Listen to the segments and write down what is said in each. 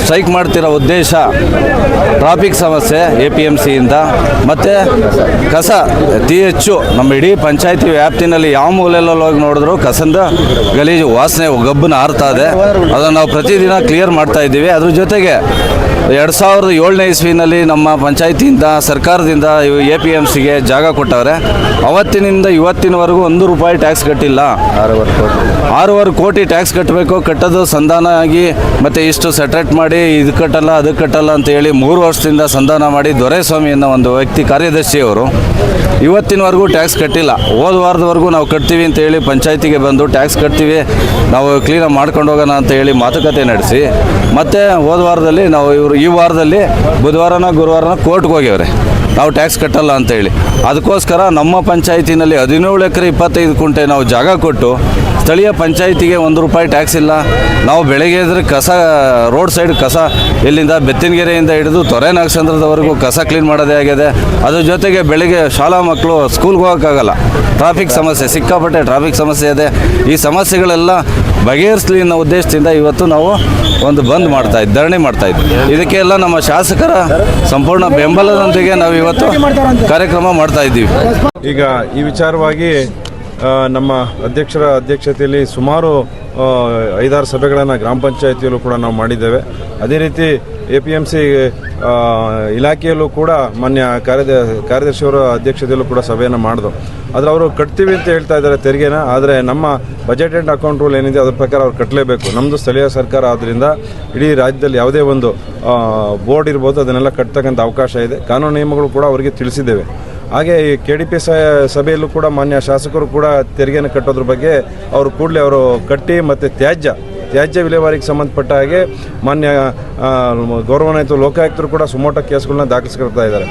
Strike ಮಾಡ್ತಿರೋ ಉದ್ದೇಶ traffic ಸಮಸ್ಯೆ ಎ ಪಿ ಎಂ ಸಿಯಿಂದ ಮತ್ತು ಕಸ ಅತಿ ಹೆಚ್ಚು ನಮ್ಮ ಇಡೀ ಪಂಚಾಯತಿ ವ್ಯಾಪ್ತಿನಲ್ಲಿ ಯಾವ ಮೂಲೆಯಲ್ಲಿ ಹೋಗಿ ನೋಡಿದ್ರು ಕಸದ ಗಲೀಜು ವಾಸನೆ ಗಬ್ಬನ ಹಾರ್ತಾ ಇದೆ. ಅದನ್ನು ನಾವು ಪ್ರತಿದಿನ ಕ್ಲಿಯರ್ ಮಾಡ್ತಾ ಇದ್ದೀವಿ. ಅದ್ರ ಜೊತೆಗೆ ಎರಡು ಸಾವಿರದ ಏಳನೇ ಇಸ್ವಿನಲ್ಲಿ ನಮ್ಮ ಪಂಚಾಯತಿಯಿಂದ ಸರ್ಕಾರದಿಂದ ಎ ಪಿ ಎಂ ಸಿಗೆ ಜಾಗ ಕೊಟ್ಟವ್ರೆ. ಅವತ್ತಿನಿಂದ ಇವತ್ತಿನವರೆಗೂ ಒಂದು ರೂಪಾಯಿ ಟ್ಯಾಕ್ಸ್ ಕಟ್ಟಿಲ್ಲ. ಆರೂವರೆ ಕೋಟಿ. ಟ್ಯಾಕ್ಸ್ ಕಟ್ಟಬೇಕು. ಕಟ್ಟೋದು ಸಂಧಾನ ಆಗಿ ಮತ್ತು ಇಷ್ಟು ಸೆಟ್ರೇಟ್ ಮಾಡಿ ಇದು ಕಟ್ಟಲ್ಲ ಅದು ಕಟ್ಟಲ್ಲ ಅಂತ ಹೇಳಿ ಮೂರು ವರ್ಷದಿಂದ ಸಂಧಾನ ಮಾಡಿ ದೊರೆಸ್ವಾಮಿ ಅನ್ನೋ ಒಂದು ವ್ಯಕ್ತಿ ಕಾರ್ಯದರ್ಶಿಯವರು ಇವತ್ತಿನವರೆಗೂ ಟ್ಯಾಕ್ಸ್ ಕಟ್ಟಿಲ್ಲ. ಹೋದ ವಾರದವರೆಗೂ ನಾವು ಕಟ್ತೀವಿ ಅಂತ ಹೇಳಿ ಪಂಚಾಯತಿಗೆ ಬಂದು ಟ್ಯಾಕ್ಸ್ ಕಟ್ತೀವಿ. ನಾವು ಕ್ಲೀನಾಗಿ ಮಾಡ್ಕೊಂಡು ಹೋಗೋಣ ಅಂತ ಹೇಳಿ ಮಾತುಕತೆ ನಡೆಸಿ. ಮತ್ತು ಹೋದ ವಾರದಲ್ಲಿ ನಾವು ಇವರು ಈ ವಾರದಲ್ಲಿ ಬುಧವಾರನ ಗುರುವಾರನ ಕೋರ್ಟ್ಗೆ ಹೋಗ್ಯವ್ರೆ. ನಾವು ಟ್ಯಾಕ್ಸ್ ಕಟ್ಟಲ್ಲ ಅಂತ ಹೇಳಿ. ಅದಕ್ಕೋಸ್ಕರ ನಮ್ಮ ಪಂಚಾಯತಿನಲ್ಲಿ ಹದಿನೇಳು ಎಕರೆ ಇಪ್ಪತ್ತೈದು ಕುಂಟೆ ನಾವು ಜಾಗ ಕೊಟ್ಟು ಸ್ಥಳೀಯ ಪಂಚಾಯಿತಿಗೆ ಒಂದು ರೂಪಾಯಿ ಟ್ಯಾಕ್ಸ್ ಇಲ್ಲ. ನಾವು ಬೆಳಗ್ಗೆ ಎದ್ರೆ ಕಸ, ರೋಡ್ ಸೈಡ್ ಕಸ ಇಲ್ಲಿಂದ ಬೆತ್ತಿನಗೆರೆಯಿಂದ ಹಿಡಿದು ತೊರೆ ನಾಗಸಂದ್ರದವರೆಗೂ ಕಸ ಕ್ಲೀನ್ ಮಾಡೋದೇ ಆಗಿದೆ. ಅದ್ರ ಜೊತೆಗೆ ಬೆಳಗ್ಗೆ ಶಾಲಾ ಮಕ್ಕಳು ಸ್ಕೂಲ್ಗೆ ಹೋಗೋಕ್ಕಾಗಲ್ಲ. ಟ್ರಾಫಿಕ್ ಸಮಸ್ಯೆ, ಸಿಕ್ಕಾಪಟ್ಟೆ ಟ್ರಾಫಿಕ್ ಸಮಸ್ಯೆ ಇದೆ. ಈ ಸಮಸ್ಯೆಗಳೆಲ್ಲ ಬಗೆಹರಿಸಲಿ ಅನ್ನೋ ಉದ್ದೇಶದಿಂದ ಇವತ್ತು ನಾವು ಒಂದು ಬಂದ್ ಮಾಡ್ತಾ ಇದ್ವಿ ಧರಣಿ ಮಾಡ್ತಾ ಇದ್ವಿ. ಇದಕ್ಕೆಲ್ಲ ನಮ್ಮ ಶಾಸಕರ ಸಂಪೂರ್ಣ ಬೆಂಬಲದೊಂದಿಗೆ ನಾವು ಇವತ್ತು ಕಾರ್ಯಕ್ರಮ ಮಾಡ್ತಾ ಇದ್ದೀವಿ. ಈಗ ಈ ವಿಚಾರವಾಗಿ ನಮ್ಮ ಅಧ್ಯಕ್ಷರ ಅಧ್ಯಕ್ಷತೆಯಲ್ಲಿ ಸುಮಾರು ಐದಾರು ಸಭೆಗಳನ್ನು ಗ್ರಾಮ ಪಂಚಾಯತಿಯಲ್ಲೂ ಕೂಡ ನಾವು ಮಾಡಿದ್ದೇವೆ. ಅದೇ ರೀತಿ ಎ ಪಿ ಎಂ ಸಿ ಇಲಾಖೆಯಲ್ಲೂ ಕೂಡ ಮಾನ್ಯ ಕಾರ್ಯದ, ಕಾರ್ಯದರ್ಶಿಯವರ ಅಧ್ಯಕ್ಷತೆಯಲ್ಲೂ ಕೂಡ ಸಭೆಯನ್ನು ಮಾಡಿದ್ರು ಆದರೆ ಅವರು ಕಟ್ತೀವಿ ಅಂತ ಹೇಳ್ತಾ ಇದ್ದಾರೆ ತೆರಿಗೆನ, ಆದರೆ ನಮ್ಮ ಬಜೆಟ್ ಆ್ಯಂಡ್ ಅಕೌಂಟ್ ರೂಲ್ ಏನಿದೆ ಅದ್ರ ಪ್ರಕಾರ ಅವ್ರು ಕಟ್ಟಲೇಬೇಕು ನಮ್ಮದು ಸ್ಥಳೀಯ ಸರ್ಕಾರ ಆದ್ದರಿಂದ ಇಡೀ ರಾಜ್ಯದಲ್ಲಿ ಯಾವುದೇ ಒಂದು ಬೋರ್ಡ್ ಇರ್ಬೋದು ಅದನ್ನೆಲ್ಲ ಕಟ್ತಕ್ಕಂಥ ಅವಕಾಶ ಇದೆ. ಕಾನೂನು ನಿಯಮಗಳು ಕೂಡ ಅವರಿಗೆ ತಿಳಿಸಿದ್ದೇವೆ. ಹಾಗೆ ಈ ಕೆ ಡಿ ಪಿ ಸಭೆಯಲ್ಲೂ ಕೂಡ ಮಾನ್ಯ ಶಾಸಕರು ಕೂಡ ತೆರಿಗೆಯನ್ನು ಕಟ್ಟೋದ್ರ ಬಗ್ಗೆ ಅವರು ಕೂಡಲೇ ಅವರು ಕಟ್ಟಿ ಮತ್ತು ತ್ಯಾಜ್ಯ ತ್ಯಾಜ್ಯ ವಿಲೇವಾರಿಗೆ ಸಂಬಂಧಪಟ್ಟ ಹಾಗೆ ಮಾನ್ಯ ಗೌರವಾನ್ವಿತ ಲೋಕಾಯುಕ್ತರು ಕೂಡ ಸುಮೋಟ ಕೇಸ್ಗಳನ್ನ ದಾಖಲಿಸ್ಕೊಳ್ತಾ ಇದ್ದಾರೆ.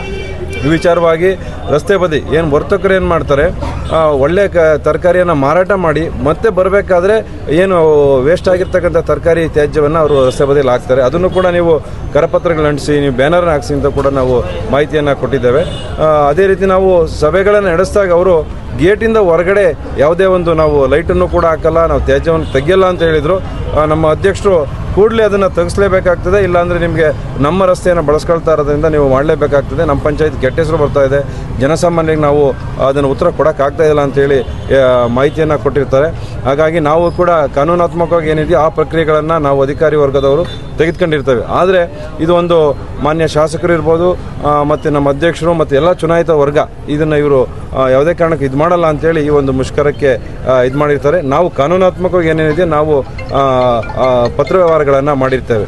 ವಿಚಾರವಾಗಿ ರಸ್ತೆ ಬದಿ ಏನು ವರ್ತಕರು ಏನು ಮಾಡ್ತಾರೆ ಆ, ಒಳ್ಳೆ ಕ ತರಕಾರಿಯನ್ನು ಮಾರಾಟ ಮಾಡಿ ಮತ್ತೆ ಬರಬೇಕಾದ್ರೆ ಏನು ವೇಸ್ಟ್ ಆಗಿರ್ತಕ್ಕಂಥ ತರಕಾರಿ ತ್ಯಾಜ್ಯವನ್ನು ಅವರು ರಸ್ತೆ ಬದಿಯಲ್ಲಿ ಹಾಕ್ತಾರೆ. ಅದನ್ನು ಕೂಡ ನೀವು ಕರಪತ್ರಗಳು ಅಂಟಿಸಿ ನೀವು ಬ್ಯಾನರ್ನ ಹಾಕ್ಸಿ ಅಂತ ಕೂಡ ನಾವು ಮಾಹಿತಿಯನ್ನು ಕೊಟ್ಟಿದ್ದೇವೆ. ಅದೇ ರೀತಿ ನಾವು ಸಭೆಗಳನ್ನು ನಡೆಸಿದಾಗ ಅವರು ಗೇಟಿಂದ ಹೊರಗಡೆ ಯಾವುದೇ ಒಂದು ನಾವು ಲೈಟನ್ನು ಕೂಡ ಹಾಕಲ್ಲ, ನಾವು ತ್ಯಾಜ್ಯವನ್ನು ತೆಗೆಯಲ್ಲ ಅಂತ ಹೇಳಿದರು. ನಮ್ಮ ಅಧ್ಯಕ್ಷರು ಕೂಡಲೇ ಅದನ್ನು ತೆಗೆಸಲೇಬೇಕಾಗ್ತದೆ, ಇಲ್ಲಾಂದರೆ ನಿಮಗೆ ನಮ್ಮ ರಸ್ತೆಯನ್ನು ಬಳಸ್ಕೊಳ್ತಾ ಇರೋದ್ರಿಂದ ನೀವು ಮಾಡಲೇಬೇಕಾಗ್ತದೆ. ನಮ್ಮ ಪಂಚಾಯತ್ ಕೆಟ್ಟ ಹೆಸರು ಬರ್ತಾ ಇದೆ. ಜನಸಾಮಾನ್ಯರಿಗೆ ನಾವು ಅದನ್ನು ಉತ್ತರ ಕೊಡೋಕ್ಕಾಗ್ತಾ ಇಲ್ಲ ಅಂತೇಳಿ ಮಾಹಿತಿಯನ್ನು ಕೊಟ್ಟಿರ್ತಾರೆ. ಹಾಗಾಗಿ ನಾವು ಕೂಡ ಕಾನೂನಾತ್ಮಕವಾಗಿ ಏನಿದೆಯೋ ಆ ಪ್ರಕ್ರಿಯೆಗಳನ್ನು ನಾವು ಅಧಿಕಾರಿ ವರ್ಗದವರು ತೆಗೆದುಕೊಂಡಿರ್ತೇವೆ. ಆದರೆ ಇದು ಒಂದು ಮಾನ್ಯ ಶಾಸಕರು ಇರ್ಬೋದು ಮತ್ತು ನಮ್ಮ ಅಧ್ಯಕ್ಷರು, ಮತ್ತು ಎಲ್ಲ ಚುನಾಯಿತ ವರ್ಗ ಇದನ್ನು ಇವರು ಯಾವುದೇ ಕಾರಣಕ್ಕೆ ಇದು ಮಾಡಲ್ಲ ಅಂತೇಳಿ ಈ ಒಂದು ಮುಷ್ಕರಕ್ಕೆ ಇದು ಮಾಡಿರ್ತಾರೆ. ನಾವು ಕಾನೂನಾತ್ಮಕವಾಗಿ ಏನೇನಿದೆ ನಾವು ಪತ್ರ ವ್ಯವಹಾರಗಳನ್ನು ಮಾಡಿರ್ತೇವೆ.